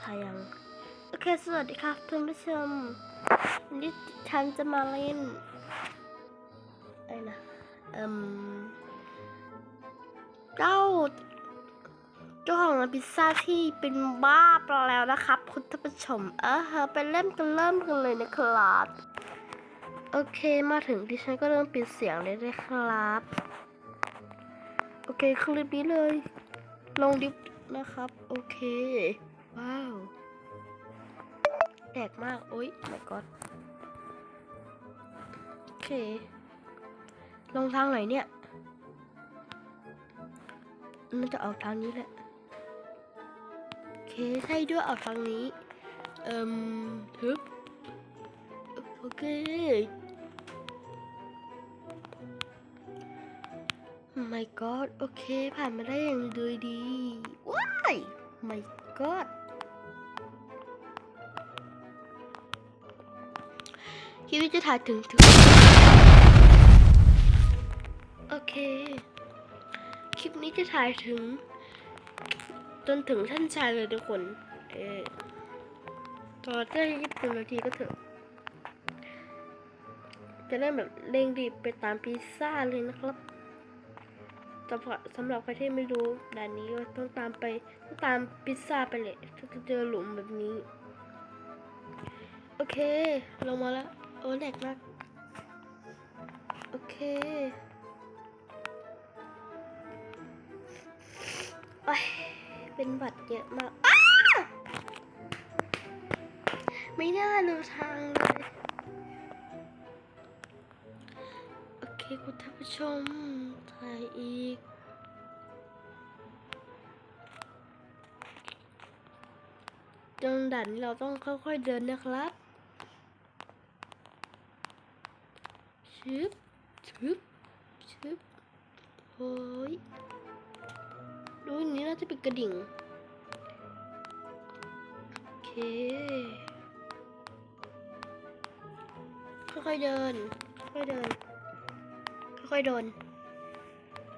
ถ่ายยังโอเค สวัสดีครับท่านผู้ชมวันนี้ฉันจะมาเล่นอะไรนะเอ่มเจ้าเจ้าของร้านพิซซ่าที่เป็นบ้าไปแล้วนะครับ คุณท่านผู้ชม เออเฮไปเริ่มกันเริ่มกันเลยนะครับโอเคมาถึงที่ฉันก็เริ่มปิดเสียงเลยนะครับ โอเคคลิปนี้เลย ลงดิฟ นะครับ โอเค ว้าวแตกมากโอ๊ย my god โอเค ลงทางไหนเนี่ยน่าจะออกทางนี้แหละ โอเค ใช่ด้วยออกทางนี้ เอ่มฮึบโอเค my god โอเค ผ่านมาได้อย่างโดยดี ว้าย my god คิดว่าจะถ่ายถึงถึง โอเค คลิปนี้จะถ่ายถึง จนถึงท่านชายเลยทุกคน เออตอนได้ยี่สิบนาทีก็เถอะ จะเริ่มแบบเร่งรีบไปตามพิซซ่าเลยนะครับ สำหรับสำหรับใครที่ไม่รู้ด่านนี้ก็ต้องตามไปต้องตามพิซซ่าไปเลยถ้าจะเจอหลุมแบบนี้ โอเค ลงมาแล้ว โอ้แหลกมาก โอเคโอ้ยเป็นบัตรเยอะมาก ไม่น่ารู้ทางเลย เคคุณท่านผู้ชมถ่ายอีก จนด่านนี้เราต้องค่อยๆเดินนะครับชึบชึบชึบโอ้ยดูนี้น่าจะเป็นกระดิ่ง โอเค ค่อยๆเดิน ค่อยๆเดิน ค่อยๆเดิน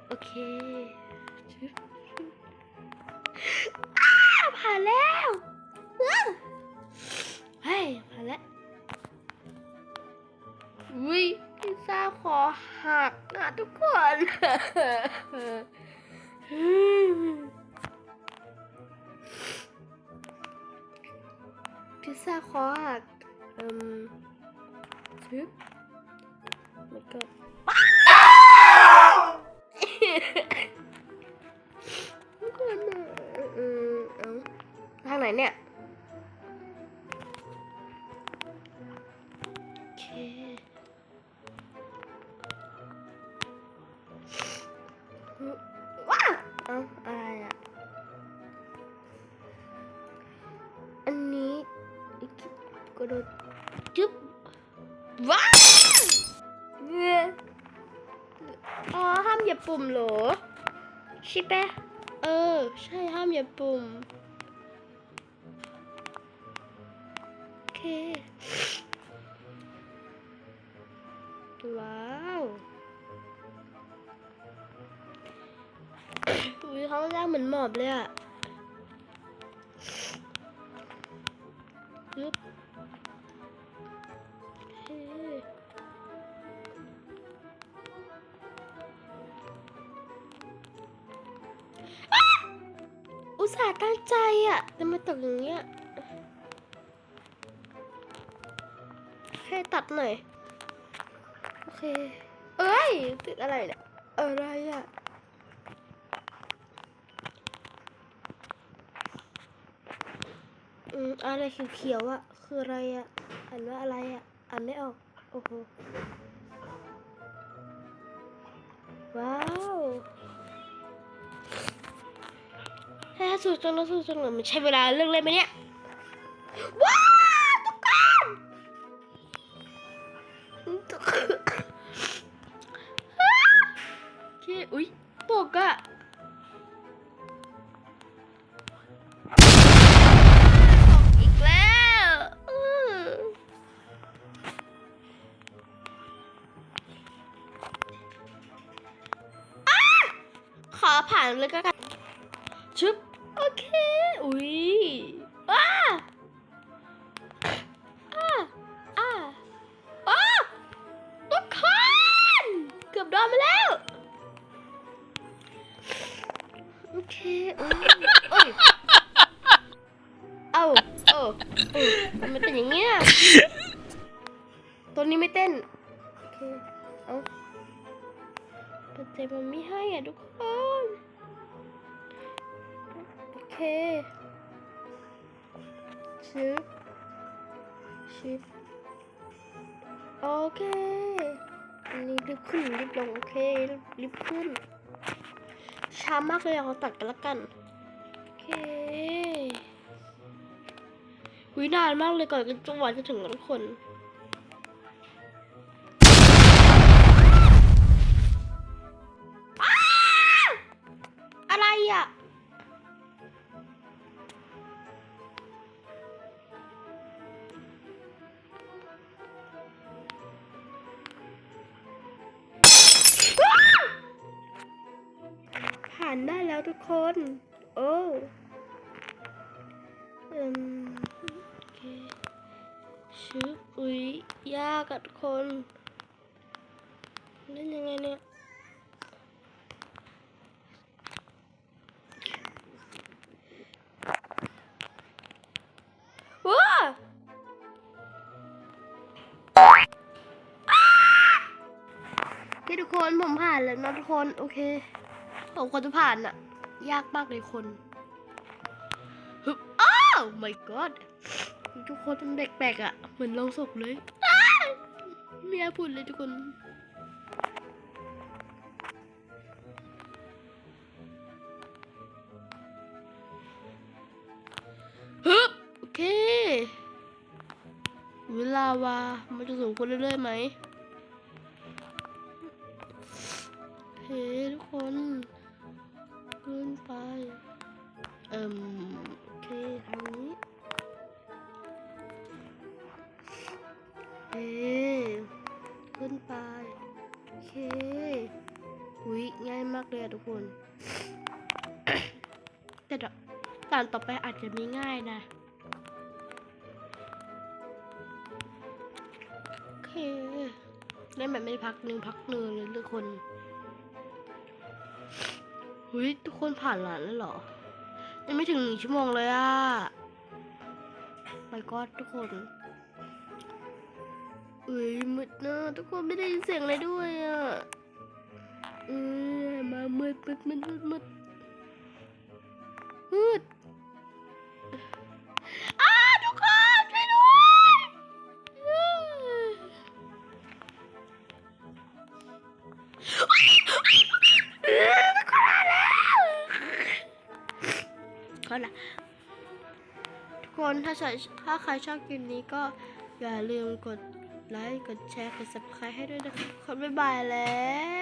โอเคผ่านแล้วอ้าวเฮ้ยผ่านแล้ววิพิซซ่าขอหักนะทุกคนพิซซ่าขอหักอืมชึบแล้วก็ ทางไหนเนี่ยว้าเอาอะไรอะ อันนี้กระโดดามเหยียบปุ่มเหรอใช่ปะเออ ใช่ห้ามเหยียบปุ่มโอเคว้าววิเขาแรกเหมือนหมอบเลยอะยึบ ตส่าห์ตั้งใจอะแต่มาตกอย่างเงี้ยแค่ตัดหน่อย โอเค เอ้ย ติดอะไรเนี่ยอะไรอะอืมอะไรเขียวๆอะ คืออะไรอะอ่านว่าอะไรอะอ่านไม่ออก โอ้โห ว้าว สูตรจนแล้วสูตรจนเหลือมันใช้เวลาเรื่องเลยไหมเนี่ย ว้าวทุกคนทุกคนโอเคอุ๊ยตกอะอีกแล้วอื้ออ้าขอผ่านเลยก็กันชึบ เค อุ้ยอ้าอ้าอ้าอ้าทุกคนเกือบโดนมาแล้ว โอเคอุ้ยเอ้ยเอาเออเออมันเป็นอย่างเงี้ย ตัวนี้ไม่เต้น โอเค เอาแต่เจมันไม่ให้อะทุกคน ชิปชิปโอเคอันนี้รีบขึ้นรีบลงโอเครีบขึ้น ช้ามากเลยเราตัดกันละกัน โอเควินานมากเลยก่อนจังหวะจะถึงกันทุกคนานได้แล้วทุกคน โอ้เอืมโอเคชืบอุ้ยยากอะทุกคนเล่นยังไงเนี่ยว้าทุกคนผมผ่านแล้วนะทุกคน โอเค ผมควรจะผ่านอะยากมากเลยคนฮึบอ้าว my god ทุกคนมันแปลกๆอะเหมือนลงศพเลยอ้าวไม่อยากพูดเลยทุกคนฮึบโอเค เวลาวามันจะสูงขึ้นเรื่อยๆไหมโอเคทุกคน ขึ้นไป เอิ่มโอเคทางนี้เอขึ้นไป โอเคอุ้ยง่ายมากเลยทุกคน แต่เดี๋ยวด่านต่อไปอาจจะไม่ง่ายนะโอเคเล่นแบบไม่พักหนึ่งพักหนึ่งเลยทุกคน เฮ้ยทุกคนผ่านหลานแล้วเหรอ ยังไม่ถึงหนึ่งชั่วโมงเลยอะไปก็ทุกคนเอ้ยมืดนะทุกคนไม่ได้ยินเสียงอะไรด้วยอะเออมามืดมืดมืดมืดมืดมืดอ้าทุกคนช่วยด้วยอื้อ นะทุกคนถ้าใครถ้าใครชอบคลิปนี้ก็อย่าลืมกดไลค์ กดแชร์ กด subscribe ให้ด้วยนะครับคุณบ๊ายบายแล้ว